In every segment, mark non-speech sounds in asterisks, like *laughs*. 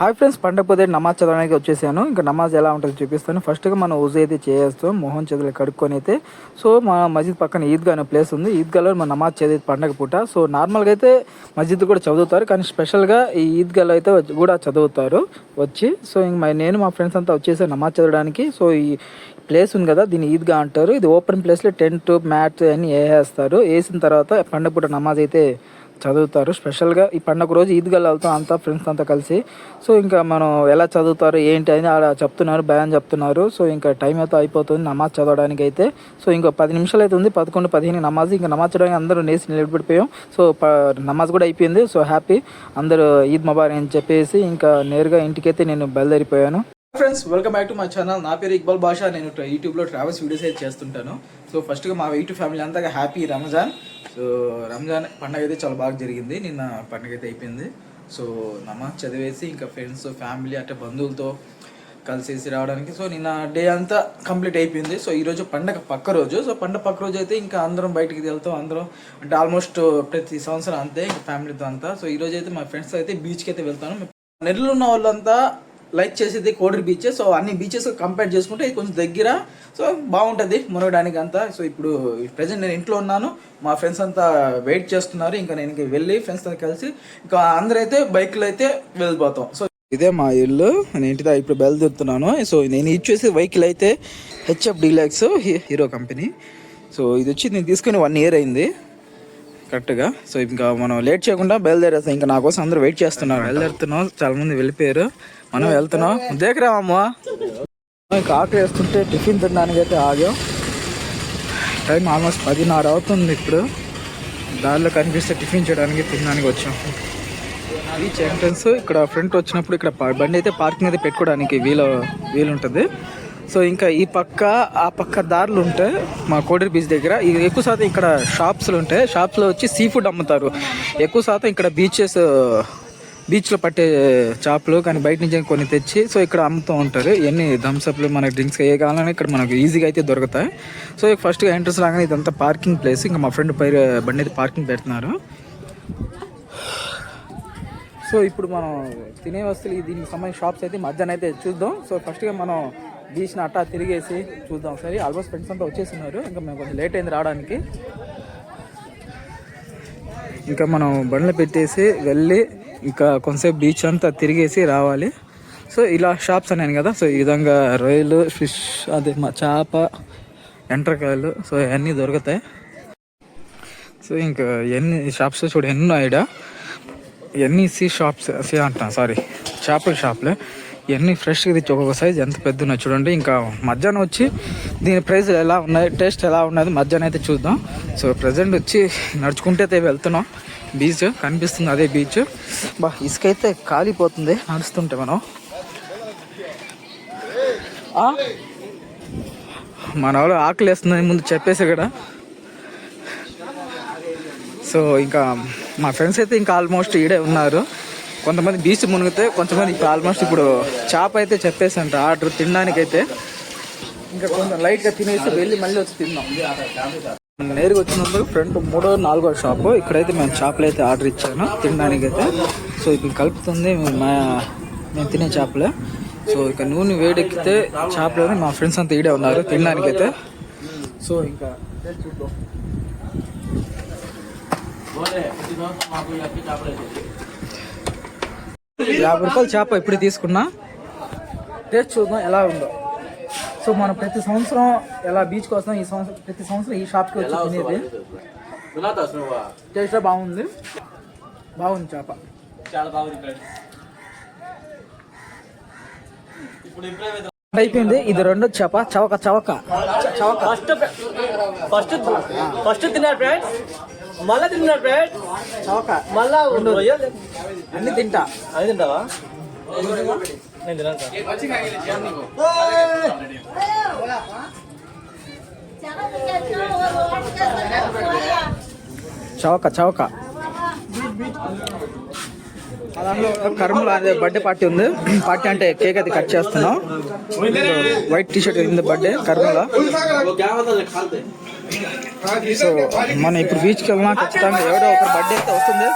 Hi friends పండగ పొద్దు నమాజ్ చదవడానికి వచ్చేసాను. ఇంకా నమాజ్ ఎలా ఉంటుందో చూపిస్తాను. ఫస్ట్గా మనం ఉజు అయితే చేస్తాం మొహం చేతులు కడుక్కొని అయితే. సో మా మస్జిద్ పక్కన ఈద్గా అనే ప్లేస్ ఉంది. ఈద్గాలో మన నమాజ్ చదివే పండగ పూట. సో నార్మల్గా అయితే మస్జిద్ కూడా చదువుతారు. కానీ స్పెషల్గా ఈ ఈద్గాలో అయితే కూడా చదువుతారు. వచ్చి సో ఇంక నేను మా ఫ్రెండ్స్ అంతా వచ్చేసాను నమాజ్ చదవడానికి. సో ఈ ప్లేస్ ఉంది కదా దీన్ని ఈద్గా అంటారు. ఇది ఓపెన్ ప్లేస్లో టెంట్ మ్యాట్ అన్ని వేసేస్తారు. వేసిన తర్వాత పండగ పూట నమాజ్ అయితే చదువుతారు. స్పెషల్గా ఈ పండగ రోజు ఈద్గా వెళ్తాం అంతా ఫ్రెండ్స్ అంతా కలిసి. సో ఇంకా మనం ఎలా చదువుతారు ఏంటి అని ఆడ చెప్తున్నారు భయాన్ చెప్తున్నారు. సో ఇంకా టైం అయితే అయిపోతుంది నమాజ్ చదవడానికి అయితే సో ఇంకో పది నిమిషాలు అయితే ఉంది. పదకొండు పదిహేను నమాజ్. ఇంకా నమాజ్ చదవడానికి అందరూ నేసి నిలబడిపోయాం. సో నమాజ్ కూడా అయిపోయింది. So happy. అందరూ ఈద్ ముబారక్ అని చెప్పేసి ఇంకా నేరుగా ఇంటికైతే నేను బయలుదేరిపోయాను. Friends welcome back to my channel నా పేరు ఇక్బాల్ బాషా. నేను యూట్యూబ్లో ట్రావెల్స్ వీడియోస్ అయితే చేస్తుంటాను. సో ఫస్ట్గా మా వెయిట్ ఫ్యామిలీ అంతా హ్యాపీ రంజాన్. సో రంజాన్ పండగ అయితే చాలా బాగా జరిగింది. నిన్న పండగ అయితే అయిపోయింది. సో నమాజ్ చదివేసి ఇంకా ఫ్రెండ్స్ ఫ్యామిలీ అంటే బంధువులతో కలిసేసి రావడానికి. సో నిన్న డే అంతా కంప్లీట్ అయిపోయింది. సో ఈరోజు పండగ పక్క రోజు. సో పండగ పక్క రోజు అయితే ఇంకా అందరం బయటికి వెళ్తాం. అందరం అంటే ఆల్మోస్ట్ ప్రతి సంవత్సరం అంతే ఇంకా ఫ్యామిలీతో అంతా. సో ఈరోజు అయితే మా ఫ్రెండ్స్ అయితే బీచ్కి అయితే వెళ్తాను. నెల్లూరు ఉన్న వాళ్ళంతా లైక్ చేసేది కోడరి బీచ్ సో అన్ని బీచెస్ కంపేర్ చేసుకుంటే ఇది కొంచెం దగ్గర. సో బాగుంటుంది మునగడానికి అంతా. సో ఇప్పుడు ప్రజెంట్ నేను ఇంట్లో ఉన్నాను. మా ఫ్రెండ్స్ అంతా వెయిట్ చేస్తున్నారు. ఇంకా నేను ఇంక వెళ్ళి ఫ్రెండ్స్తో కలిసి ఇంకా అందరైతే బైక్లో అయితే వెళ్ళిపోతాం. సో ఇదే మా ఇల్లు. నేను ఇంటి ఇప్పుడు బయలుదేరుతున్నాను. సో నేను ఇచ్చేసి వెహికల్ అయితే HF Deluxe Hero company so ఇది వచ్చి నేను తీసుకుని వన్ ఇయర్ అయింది. కరెక్ట్గా సో ఇంకా మనం లేట్ చేయకుండా బయలుదేరేస్తాం. ఇంకా నా కోసం అందరూ వెయిట్ చేస్తున్నారు. బయలుదేరుతున్నాం. చాలా మంది వెళ్ళిపోయారు. మనం వెళ్తున్నాం. దేకరామమ్మా ఇంకా ఆకలి వేస్తుంటే టిఫిన్ తినడానికి అయితే ఆగాం. టైం ఆల్మోస్ట్ పదిన్నర అవుతుంది ఇప్పుడు. దారిలో కనిపిస్తే టిఫిన్ చేయడానికి తినడానికి వచ్చాం. బీచ్ ఎంట్రన్స్ ఇక్కడ ఫ్రంట్ వచ్చినప్పుడు ఇక్కడ బండి అయితే పార్కింగ్ అయితే పెట్టుకోవడానికి వీలు వీలు ఉంటుంది. సో ఇంకా ఈ పక్క ఆ పక్క దారులు ఉంటాయి మా కోడరి బీచ్ దగ్గర ఎక్కువ శాతం ఇక్కడ షాప్స్లు ఉంటాయి షాప్స్లో వచ్చి సీ ఫుడ్ అమ్ముతారు. ఎక్కువ శాతం ఇక్కడ బీచెస్ బీచ్లో పట్టే చేపలు కానీ బయట నుంచి కొన్ని తెచ్చి సో ఇక్కడ అమ్ముతూ ఉంటారు. ఇవన్నీ థమ్స్అప్లు మనకి డ్రింక్స్ ఏ కావాలన్నా ఇక్కడ మనకు ఈజీగా అయితే దొరుకుతాయి. సో ఫస్ట్గా ఎంట్రెన్స్ రాగానే ఇదంతా పార్కింగ్ ప్లేస్ ఇంకా మా ఫ్రెండ్ పై బండి అయితే పార్కింగ్ పెడుతున్నారు. సో ఇప్పుడు మనం తినే వస్తువులు దీనికి సంబంధించిన షాప్స్ అయితే మధ్యాహ్నం అయితే చూద్దాం. సో ఫస్ట్గా మనం బీచ్ని అట్టా తిరిగేసి చూద్దాం. సరే ఆల్మోస్ట్ ఫ్రెండ్స్ అంతా వచ్చేస్తున్నారు. ఇంకా మేము కొంచెం లేట్ అయింది రావడానికి. ఇంకా మనం బండ్లు పెట్టేసి వెళ్ళి ఇంకా కొంతసేపు బీచ్ అంతా తిరిగేసి రావాలి. సో ఇలా షాప్స్ అన్నాను కదా సో ఈ విధంగా రొయ్యలు ఫిష్ అదే మా చేప ఎండ్రకాయలు సో ఇవన్నీ దొరుకుతాయి. సో ఇంకా ఎన్ని షాప్స్ చూడు ఎన్నో ఐడా ఎన్ని సీ షాప్స్ సీ అంటున్నా సారీ చేపల షాప్లే ఇవన్నీ ఫ్రెష్గా తెచ్చి ఒక్కొక్క సైజ్ ఎంత పెద్ద ఉన్నాయి చూడండి. ఇంకా మధ్యాహ్నం వచ్చి దీని ప్రైస్ ఎలా ఉన్నాయి టేస్ట్ ఎలా ఉన్నది మధ్యాహ్నం అయితే చూద్దాం. సో ప్రజెంట్ వచ్చి నడుచుకుంటే అయితే వెళ్తున్నాం. బీచ్ కనిపిస్తుంది అదే బీచ్. బా ఇసుక అయితే కాలిపోతుంది. నడుస్తుంటే మనం. మన వాళ్ళు ఆకలి వేస్తుందని ముందు చెప్పేసి ఇక్కడ. సో ఇంకా మా ఫ్రెండ్స్ అయితే ఇంకా ఆల్మోస్ట్ ఈడే ఉన్నారు. కొంతమంది బీచ్ మునిగితే కొంతమంది ఇప్పుడు ఆల్మోస్ట్ ఇప్పుడు చేప అయితే చెప్పేసంట ఆర్డర్ తినడానికైతే. ఇంకా కొంచెం లైట్గా తినేసి వెళ్ళి మళ్ళీ వచ్చి తిన్నాం నేరుగా వచ్చినందుకు ఫ్రంట్ మూడో నాలుగో షాప్ ఇక్కడైతే మేము చేపలు అయితే ఆర్డర్ ఇచ్చాను తినడానికి అయితే సో ఇప్పుడు కలుపుతుంది మా మేము తినే చేపలే. సో ఇక నూనె వేడెక్కితే చేపలు మా ఫ్రెండ్స్ అంతా ఈడే ఉన్నారు తినడానికి అయితే సో ఇంకా యాభై రూపాయలు చేప ఇప్పుడు తీసుకున్నా? టేస్ట్ చూద్దాం ఎలా ఉందో. సో మనం ప్రతి సంవత్సరం ఎలా బీచ్కి వస్తాం ఈ సంవత్సరం ప్రతి సంవత్సరం ఈ షాప్కి వచ్చి తినేది. టేస్ట్ బాగుంది. బాగుంది చేప. చాలా బాగుంది అయిపోయింది. ఇది రెండో చేప చవక చవక. చవక. ఫస్ట్ ఫస్ట్ ఫస్ట్ తిన్నారు ఫ్రెండ్స్ మళ్ళా తిన్నారు ఫ్రెండ్స్ చవక. మళ్ళా అన్ని తింటా. అది తింటావా? నేను చౌక సార్. చవక చవక. దాంట్లో కర్మలో అదే బర్త్డే పార్టీ ఉంది. పార్టీ అంటే కేక్ అది కట్ చేస్తున్నాం. వైట్ టీషర్ట్ ఉంది బర్త్డే కర్మలో. సో మనం ఇప్పుడు బీచ్కి వెళ్ళినా ఖచ్చితంగా ఎవడో ఒక బర్త్డే అయితే వస్తుంది.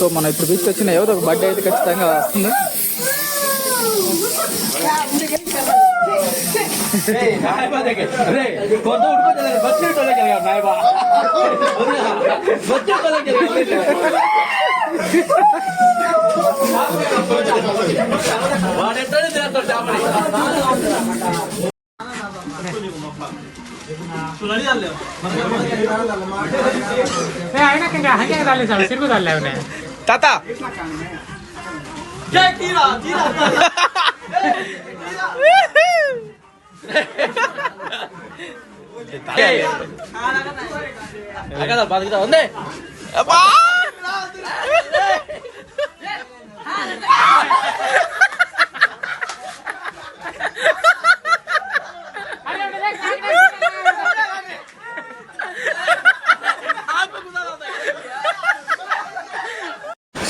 సో మనం ఇప్పుడు బీచ్కి వచ్చిన ఏదో ఒక బర్త్డే అయితే ఖచ్చితంగా వస్తుంది. Tata! Quem tira? Tira! 아가다 받기다 é 아빠!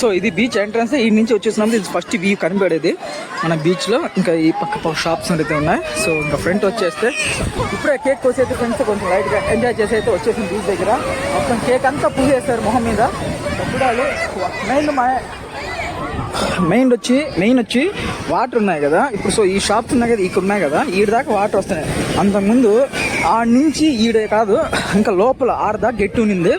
So ఇది బీచ్ ఎంట్రన్స్ ఈ నుంచి వచ్చేసినప్పుడు ఇది ఫస్ట్ వ్యూ కనబడేది. మన బీచ్లో ఇంకా ఈ పక్క పక్క షాప్స్ అయితే ఉన్నాయి. సో ఇంకా ఫ్రంట్ వచ్చేస్తే ఇప్పుడే కేక్ కోసి అయితే ఫ్రెండ్స్ కొంచెం లైట్గా ఎంజాయ్ చేసి అయితే వచ్చేసింది బీచ్ దగ్గర. మొత్తం కేక్ అంతా పూసేస్తారు మొహం మీద. చూడాలి మెయిన్ మా మెయిన్ వచ్చి మెయిన్ వచ్చి వాటర్ ఉన్నాయి కదా. ఇప్పుడు సో ఈ షాప్స్ ఉన్నాయి కదా ఇక్కడ ఉన్నాయి కదా. ఈడ దాకా వాటర్ వస్తున్నాయి. అంతకుముందు ఆడ నుంచి ఈడే కాదు ఇంకా లోపల ఆడ దాకా గెట్టు ఉన్నింది.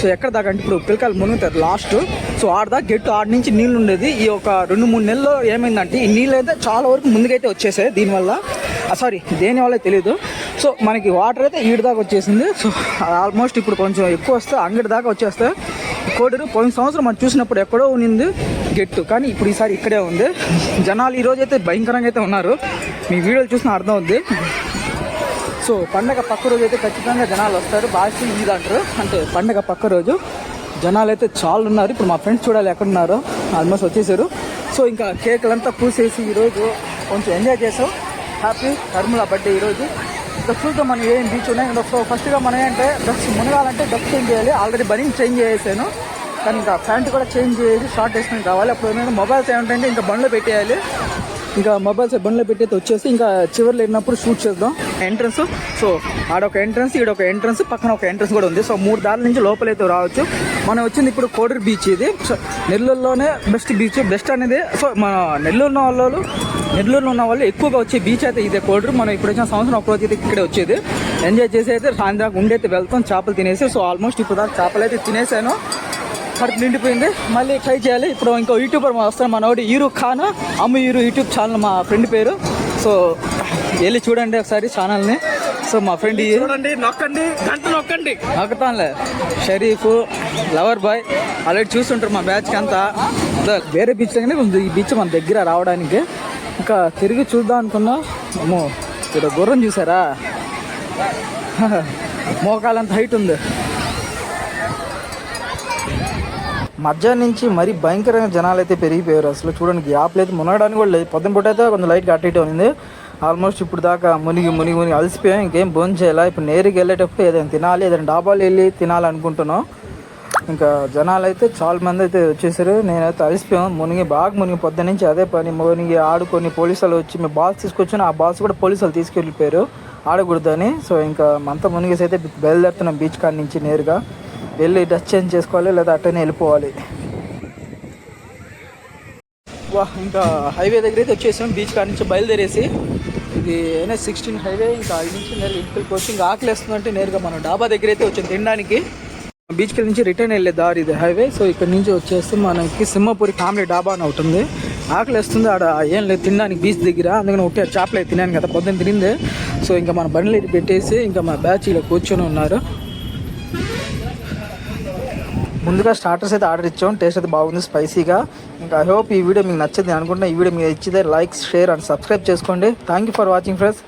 సో ఎక్కడ దాకా అంటే ఇప్పుడు పిల్లకాయలు మునుగుతారు లాస్ట్ సో ఆడ గెట్టు ఆడ నుంచి నీళ్ళు ఉండేది. ఈ ఒక రెండు మూడు నెలల్లో ఏమైందంటే ఈ నీళ్ళు అయితే చాలా వరకు ముందుకైతే వచ్చేసాయి దీనివల్ల. సారీ దేనివల్ల తెలియదు సో మనకి వాటర్ అయితే ఈడ దాకా వచ్చేసింది. సో ఆల్మోస్ట్ ఇప్పుడు కొంచెం ఎక్కువ వస్తే అంగడి దాకా వచ్చేస్తే కోడూరు పోయిన సంవత్సరం మనం చూసినప్పుడు ఎక్కడో ఉన్నింది గెట్టు. కానీ ఇప్పుడు ఈసారి ఇక్కడే ఉంది. జనాలు ఈ అయితే భయంకరంగా అయితే ఉన్నారు. మీ వీడియోలు చూసిన అర్థం అవుద్ది. సో పండగ పక్క రోజు అయితే ఖచ్చితంగా జనాలు వస్తారు. బాగా ఈద్ అంటారు. అంటే పండగ పక్క రోజు. జనాలు అయితే చాలా ఉన్నారు ఇప్పుడు మా ఫ్రెండ్స్ చూడాలి ఎక్కడ ఉన్నారో ఆల్మోస్ట్ వచ్చేసారు. సో ఇంకా కేకులంతా పూసేసి ఈరోజు కొంచెం ఎంజాయ్ చేసాం. హ్యాపీ కర్మల బర్త్డే ఈరోజు. ఇంకా చూద్దాం మనం ఏం బీచ్ ఉన్నాయి. ఇంకా సో ఫస్ట్గా మనం ఏంటంటే డ్రెస్ మునగాలంటే డ్రెస్ చేంజ్ చేయాలి. ఆల్రెడీ బనింగ్ చేంజ్ చేసేసాను. కానీ ఇంకా ప్యాంట్ కూడా చేంజ్ చేయాలి షార్ట్ వేసుకుని కావాలి. అప్పుడు ఏమైనా మొబైల్స్ ఏమిటంటే ఇంకా బండ్లో పెట్టేయాలి. ఇంకా మొబైల్స్ బండ్లో పెట్టేది వచ్చేసి ఇంకా చివరిలో వెళ్ళినప్పుడు షూట్ చేద్దాం. ఎంట్రన్స్ సో ఆడొక ఎంట్రన్స్ ఒక ఎంట్రన్స్ పక్కన ఒక ఎంట్రన్స్ కూడా ఉంది. సో మూడు దారుల నుంచి లోపలైతే రావచ్చు. మనం వచ్చింది ఇప్పుడు కోడూరు బీచ్ ఇది. సో నెల్లూరులోనే బెస్ట్ బీచ్ బెస్ట్ అనేది సో మన నెల్లూరు ఉన్న వాళ్ళు నెల్లూరులో ఉన్న వాళ్ళు ఎక్కువగా వచ్చే బీచ్ అయితే ఇదే కోడూరు. మనం ఇప్పుడు వచ్చిన సంవత్సరం ఒక రోజు అయితే ఇక్కడే వచ్చేది. ఎంజాయ్ చేసి అయితే సాయంత్రం ఉండైతే వెళ్తాం చేపలు తినేసి. సో ఆల్మోస్ట్ ఇప్పుడు దాకా చేపలు అయితే తినేసాను. కడుపు నిండిపోయింది. మళ్ళీ ట్రై చేయాలి. ఇప్పుడు ఇంకో యూట్యూబర్ మా వస్తాను మనోడు. ఈరు ఖాన్ అమ్మ ఈరు యూట్యూబ్ ఛానల్ మా ఫ్రెండ్ పేరు. సో వెళ్ళి చూడండి ఒకసారి ఛానల్ని. సో మా ఫ్రెండ్ చూడండి నొక్కండి గంట నొక్కండి. నక్కుతానులే. Sharif lover boy. ఆల్రెడీ చూస్తుంటారు మా బ్యాచ్కి అంతా వేరే బీచ్ దగ్గర ఉంది. ఈ బీచ్ మన దగ్గర రావడానికి. ఇంకా తిరిగి చూద్దాం అనుకున్నా. అమ్మో ఇక్కడ గుర్రం చూసారా? *laughs* మోకాలంత హైట్ ఉంది. మధ్యాహ్నం నుంచి మరీ భయంకరంగా జనాలు అయితే పెరిగిపోయారు అసలు. చూడండి గ్యాప్ లేదు మునగడానికి కూడా లేదు. పొద్దున పూట అయితే కొంచెం లైట్గా అటు ఇటు ఉంది ఆల్మోస్ట్ ఇప్పుడు దాకా మునిగి మునిగి మునిగి అలసిపోయాం. ఇంకేం భోజనం చేయాలా? ఇప్పుడు నేరుగా వెళ్ళేటప్పుడు ఏదైనా తినాలి ఏదైనా డాబాలు వెళ్ళి తినాలనుకుంటున్నాం. ఇంకా జనాలు అయితే చాలా మంది అయితే వచ్చేసారు. నేనైతే అలసిపోయాం. మునిగి బాగా మునిగి పొద్దు నుంచి అదే పని. మునిగి ఆడుకొని పోలీసులు వచ్చి మేము బాల్స్ తీసుకొచ్చిన ఆ బాల్స్ కూడా పోలీసులు తీసుకెళ్ళిపోయారు. ఆడకూడదని. సో ఇంకా అంతా మునిగేసి అయితే బయలుదేరుతున్నాం బీచ్ కాడ నుంచి నేరుగా. వెళ్ళి డచ్ చేంజ్ చేసుకోవాలి లేదా అట్టనే వెళ్ళిపోవాలి. వా ఇంకా హైవే దగ్గర అయితే వచ్చేసాం బీచ్ కాడ నుంచి బయలుదేరేసి. ఇది ఎన్ఎస్ సిక్స్టీన్ హైవే ఇంకా ఐదు నుంచి నేరుగా ఇంటికి వచ్చి ఇంకా ఆకలి వేస్తుందంటే నేరుగా మనం డాబా దగ్గర అయితే వచ్చాం తినడానికి. బీచ్కి నుంచి రిటర్న్ వెళ్ళే దారి ఇది హైవే సో ఇక్కడ నుంచి వచ్చేస్తే మనకి సింహపూరి కామెడీ డాబా అని ఒకటి ఉంది. ఆకలి వేస్తుంది ఆడ ఏం లేదు తినడానికి బీచ్ దగ్గర. అందుకని ఒకటి చేపలు అయితే తినాను కదా పొద్దున్న తినింది. సో ఇంకా మన బండ్లు పెట్టేసి ఇంకా మా బ్యాచ్ ఇలా కూర్చొని ఉన్నారు. ముందుగా స్టార్టర్స్ అయితే ఆర్డర్ ఇచ్చాం. టేస్ట్ అయితే బాగుంది స్పైసీగా ఇంకా ఐ హోప్ ఈ వీడియో మీకు నచ్చింది అనుకుంటున్నా. ఈ వీడియో మీకు ఇచ్చితే లైక్ షేర్ అండ్ సబ్స్క్రైబ్ చేసుకోండి. Thank you for watching friends